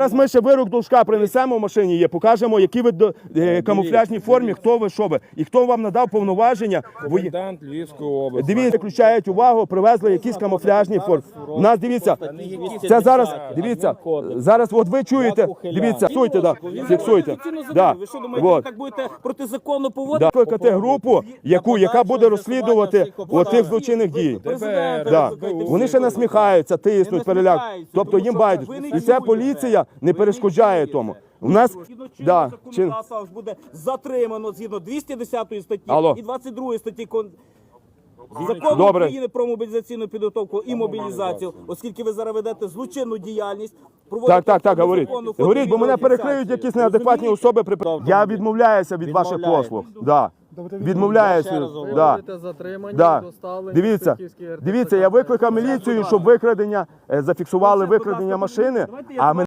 Зараз ми ще вирок должка принесемо в машині, є, покажемо, які ви до- е, камуфляжній формі, хто ви, що ви, і хто вам надав повноваження. вої- Комендант Львівської області. Дивіться, включають увагу, привезли якісь камуфляжні форми. У нас дивіться, це зараз, дивіться, зараз, от ви чуєте, дивіться, фіксуйте, да, фіксуйте. Да, Ви що думаєте, вот. так будете протизаконно Да. поводити? Викликати групу, яку, яка буде розслідувати отих злочинних дій. Да. Вони ще насміхаються, тиснуть, переляк. Тобто їм ви не І це поліція не перешкоджає тому. У нас да, чин... буде затримано згідно 210 статті Алло. і 22 статті кон... Закону Добре. України про мобілізаційну підготовку і мобілізацію, оскільки ви зараз ведете злочинну діяльність. проводите Так, так, так, говоріть. Говоріть, бо мене перекриють якісь неадекватні особи. При... Я відмовляюся від ваших послуг. Да. Відмовляюся. Да. Да. Дивіться, дивіться, я викликав міліцію, щоб викрадення е, зафіксували викрадення машини. А ми